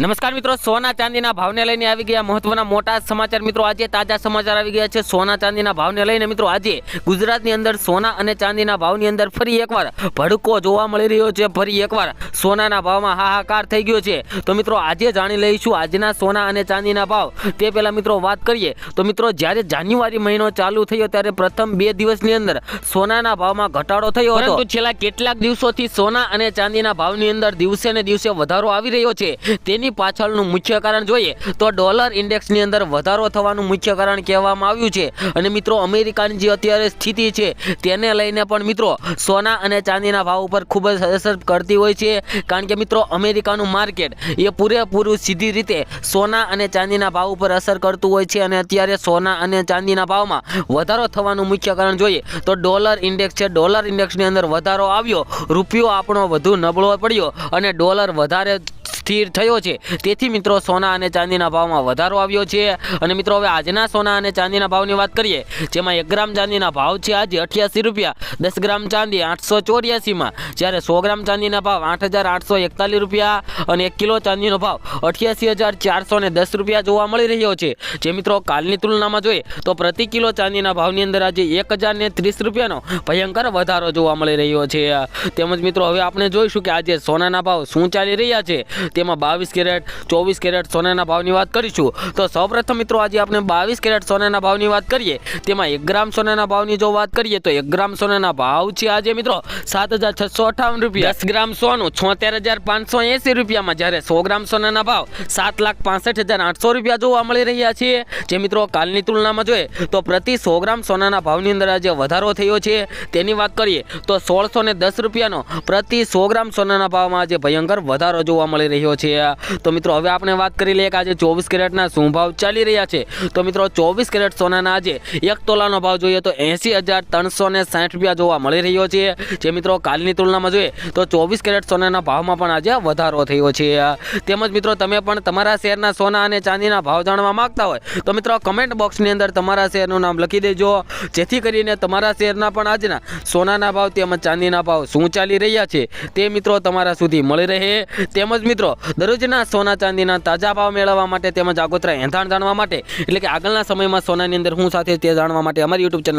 નમસ્કાર મિત્રો, સોના ચાંદીના ભાવને લઈને આવી ગયા મહત્વના મોટા સમાચાર. મિત્રો, આજે તાજા સમાચાર આવી ગયા છે સોના ચાંદીના ભાવને લઈને. મિત્રો, આજે ગુજરાતની અંદર સોના અને ચાંદીના ભાવની અંદર ફરી એકવાર ભડકો જોવા મળી રહ્યો છે. ફરી એકવાર સોનાના ભાવમાં હાહાકાર થઈ ગયો છે. તો મિત્રો, આજે જાણી લઈશું આજના સોના અને ચાંદીના ભાવ. તે પહેલાં મિત્રો, વાત કરીએ. તો મિત્રો, જ્યારે જાન્યુઆરી મહિનો ચાલુ થયો ત્યારે પ્રથમ બે દિવસની અંદર સોનાના ભાવમાં ઘટાડો થયો હતો. છેલ્લા કેટલાક દિવસોથી સોના અને ચાંદીના ભાવની અંદર દિવસે ને દિવસે વધારો આવી રહ્યો છે. તેની પાછળનું મુખ્ય કારણ જોઈએ તો ડોલર ઇન્ડેક્સની અંદર વધારો થવાનું મુખ્ય કારણ કહેવામાં આવ્યું છે. અને મિત્રો, અમેરિકાની જે અત્યારે સ્થિતિ છે તેને લઈને પણ મિત્રો, સોના અને ચાંદીના ભાવ ઉપર ખૂબ જ અસર કરતી હોય છે. કારણ કે મિત્રો, અમેરિકાનું માર્કેટ એ પૂરેપૂરું સીધી રીતે સોના અને ચાંદીના ભાવ ઉપર અસર કરતું હોય છે. અને અત્યારે સોના અને ચાંદીના ભાવમાં વધારો થવાનું મુખ્ય કારણ જોઈએ તો ડોલર ઇન્ડેક્સ છે. ડોલર ઇન્ડેક્સની અંદર વધારો આવ્યો. રૂપિયો આપણો વધુ નબળો પડ્યો અને ડોલર વધારે સ્થિર થયો છે. તેથી મિત્રો, સોના અને ચાંદીના ભાવમાં વધારો આવ્યો છે. અને મિત્રો, હવે આજના સોના અને ચાંદીના ભાવની વાત કરીએ, જેમાં એક ગ્રામ ચાંદીના ભાવ છે આજે અઠ્યાસી રૂપિયા, દસ ગ્રામ ચાંદી આઠસો ચોર્યાસીમાં જ્યારે સો ગ્રામ ચાંદીના ભાવ આઠ હજાર આઠસો એકતાલીસ રૂપિયા અને એક કિલો ચાંદીનો ભાવ અઠ્યાસી હજાર ચારસો ને દસ રૂપિયા જોવા મળી રહ્યો છે. જે મિત્રો, કાલની તુલનામાં જોઈએ, તો પ્રતિ કિલો ચાંદીના ભાવની અંદર આજે એક હજાર ને ત્રીસ રૂપિયાનો ભયંકર વધારો જોવા મળી રહ્યો છે. તેમજ મિત્રો, હવે આપણે જોઈશું કે આજે સોનાના ભાવ શું ચાલી રહ્યા છે. તેમાં બાવીસ કેરેટ, ચોવીસ કેરેટ સોનાના ભાવની વાત કરીશું. તો સૌપ્રથમ મિત્રો, આજે આપણે બાવીસ કેરેટ સોનાના ભાવની વાત કરીએ. તેમાં એક ગ્રામ સોનાના ભાવની જો વાત કરીએ, તો એક ગ્રામ સોનાના ભાવ છે આજે મિત્રો સાત હજાર છસો અઠાવન રૂપિયા. દસ ગ્રામ સોનું છોતેર હજાર પાંચસો એંસી રૂપિયામાં જ્યારે સો ગ્રામ સોનાના ભાવ સાત લાખ પાસઠ હજાર આઠસો રૂપિયા જોવા મળી રહ્યા છે. જે મિત્રો કાલની તુલનામાં જોઈએ, તો પ્રતિ સો ગ્રામ સોનાના ભાવની અંદર આજે વધારો થયો છે. તેની વાત કરીએ, તો સોળસો દસ રૂપિયાનો પ્રતિ સો ગ્રામ સોનાના ભાવમાં આજે ભયંકર વધારો જોવા મળી રહ્યો છે. તો મિત્રો, હવે આપણે વાત કરી લઈએ કે આજે ચોવીસ કેરેટના શું ભાવ ચાલી રહ્યા છે. તો મિત્રો, ચોવીસ કેરેટ સોનાના આજે એક તોલાનો ભાવ જોઈએ તો એંસી હજાર ત્રણસો ને સાઠ રૂપિયા જોવા મળી રહ્યો છે. જે મિત્રો, કાલની તુલનામાં જોઈએ તો ચોવીસ કેરેટ સોનાના ભાવમાં પણ આજે વધારો થયો છે. તેમજ મિત્રો, તમે પણ તમારા શહેરના સોના અને ચાંદીના ભાવ જાણવા માંગતા હોય, તો મિત્રો કમેન્ટ બોક્સની અંદર તમારા શહેરનું નામ લખી દેજો. જેથી કરીને તમારા શહેરના પણ આજના સોનાના ભાવ તેમજ ચાંદીના ભાવ શું ચાલી રહ્યા છે તે મિત્રો તમારા સુધી મળી રહે. તેમજ દરરોજના સોના ચાંદીના તાજા ભાવ મેળવવા માટે તેમજ આગોતરા એંધાણ જાણવા માટે, એટલે કે આગળના સમયમાં સોનાની અંદર હું સાથે તે જાણવા માટે અમારી યુટ્યુબ ચેનલ